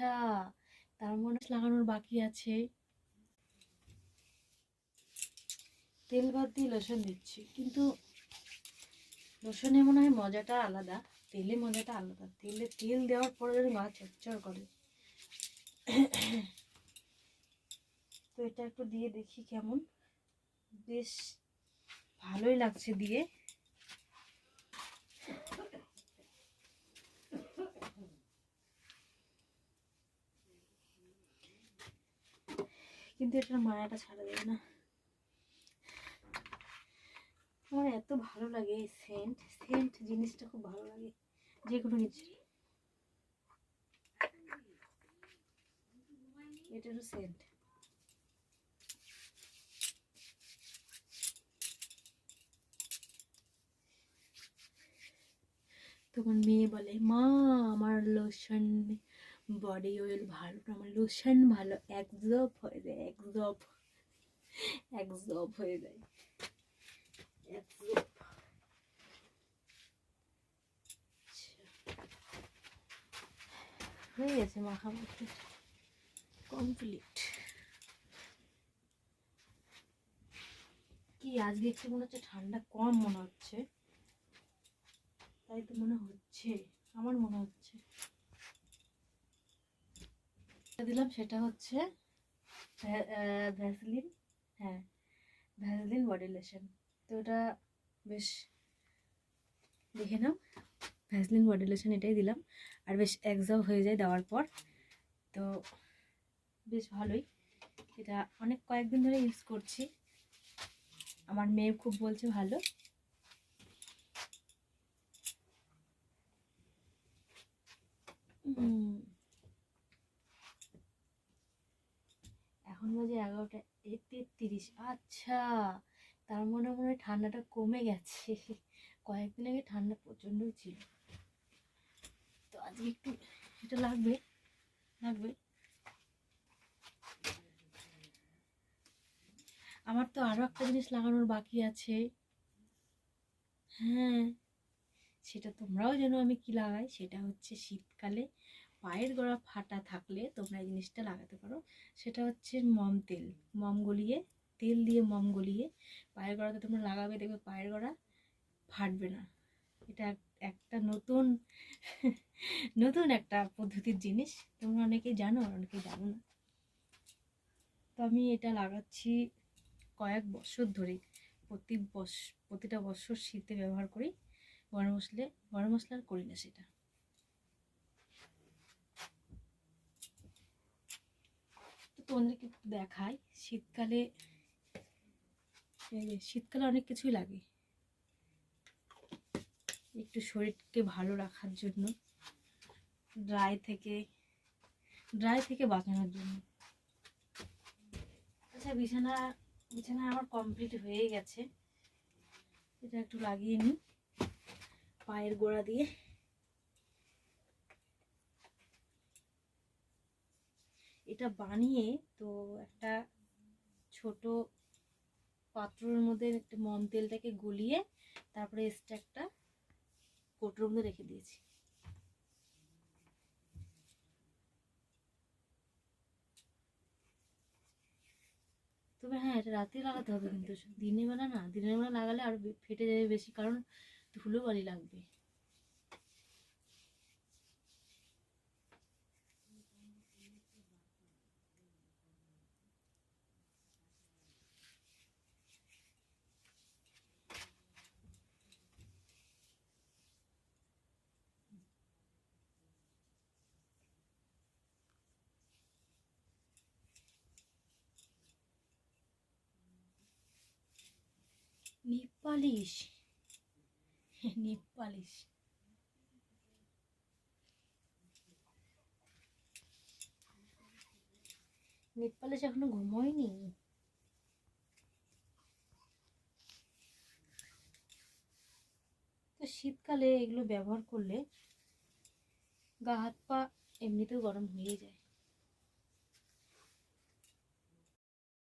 আচ্ছা তার মনে লাগানোর বাকি আছে। তেল বাদ দিয়ে লোশন দিচ্ছি, কিন্তু লোশনে মনে হয় মজাটা আলাদা, তেলে মজাটা আলাদা। তেলে তেল দেওয়ার পরে যদি গা চচ্চর করে। তো এটা একটু দিয়ে দেখি কেমন। বেশ ভালোই লাগছে দিয়ে। কিন্তু এটার মায়াটা ছাড়া দেবে না। আমার এত ভালো লাগে এই সেন্ট সেন্ট জিনিসটা খুব ভালো লাগে, যে কোনো কিছু। এটারও সেন্ট তখন মেয়ে বলে, মা, আমার লোশন বডি অয়েল ভালো, আমার লোশন ভালো একজব হয়ে যায় একজব একজব হয়ে যায় একজব আচ্ছা। হয়ে গেছে মাখামাখি কমপ্লিট কি, আজকে একটু মনে হচ্ছে ঠান্ডা কম মনে হচ্ছে, তাই তো মনে হচ্ছে, আমার মনে হচ্ছে দিলাম সেটা হচ্ছে ভ্যাসলিন হ্যাঁ ভ্যাসলিন বডি তো ওটা বেশ দেখে নাও, ভ্যাসলিন বডি এটাই দিলাম। আর বেশ একজাব হয়ে যায় দেওয়ার পর। তো বেশ ভালোই। এটা অনেক কয়েকদিন ধরে ইউজ করছি। আমার মেয়ে খুব বলছে ভালো। হুম। এখন বাজে এগারোটা তেত্রিশ। আচ্ছা তার মনে মনে ঠান্ডাটা কমে গেছে। কয়েকদিন আগে ঠান্ডা প্রচণ্ডই ছিল। তো আজকে একটু এটা লাগবে লাগবে। আমার তো আরও একটা জিনিস লাগানোর বাকি আছে। হ্যাঁ সেটা তোমরাও যেন আমি কি লাগাই। সেটা হচ্ছে শীতকালে পায়ের গোড়া ফাটা থাকলে তোমরা এই জিনিসটা লাগাতে পারো। সেটা হচ্ছে মম তেল। মম গলিয়ে, তেল দিয়ে মম গলিয়ে পায়ের গোড়াতে তোমরা লাগাবে, দেখবে পায়ের গোড়া ফাটবে না। এটা এক- একটা নতুন নতুন একটা পদ্ধতির জিনিস। তোমরা অনেকেই জানো অনেকেই জানো না। তো আমি এটা লাগাচ্ছি কয়েক বছর ধরে। প্রতি বস, প্রতিটা বছর শীতে ব্যবহার করি। গরম মশলে, গরম মশলা করি না সেটা। তোমাদেরকে দেখাই, শীতকালে শীতকালে অনেক কিছুই লাগে। একটু শরীরকে ভালো রাখার জন্য ড্রাই থেকে ড্রাই থেকে বাঁচানোর জন্য। আচ্ছা বিছানা বিছানা আমার কমপ্লিট হয়ে গেছে। এটা একটু লাগিয়ে নিই, পায়ের গোড়া দিয়ে। এটা বানিয়ে তো একটা ছোট পাত্রের মধ্যে একটা মম তেলটাকে গলিয়ে তারপরে এক্সট্রা কোটোর মধ্যে রেখে দিয়েছি। তবে হ্যাঁ এটা রাতে লাগাতে হবে কিন্তু। দিনের বেলা না, দিনের বেলা লাগালে আরও ফেটে যাবে বেশি, কারণ ধুলো বালি লাগবে নেপালিশ। নেপালিশ। নেপালিশ এখনও ঘুমোয়নি? তো শীতকালে এগুলো ব্যবহার করলে গা হাত পা এমনিতেও গরম হয়ে যায়।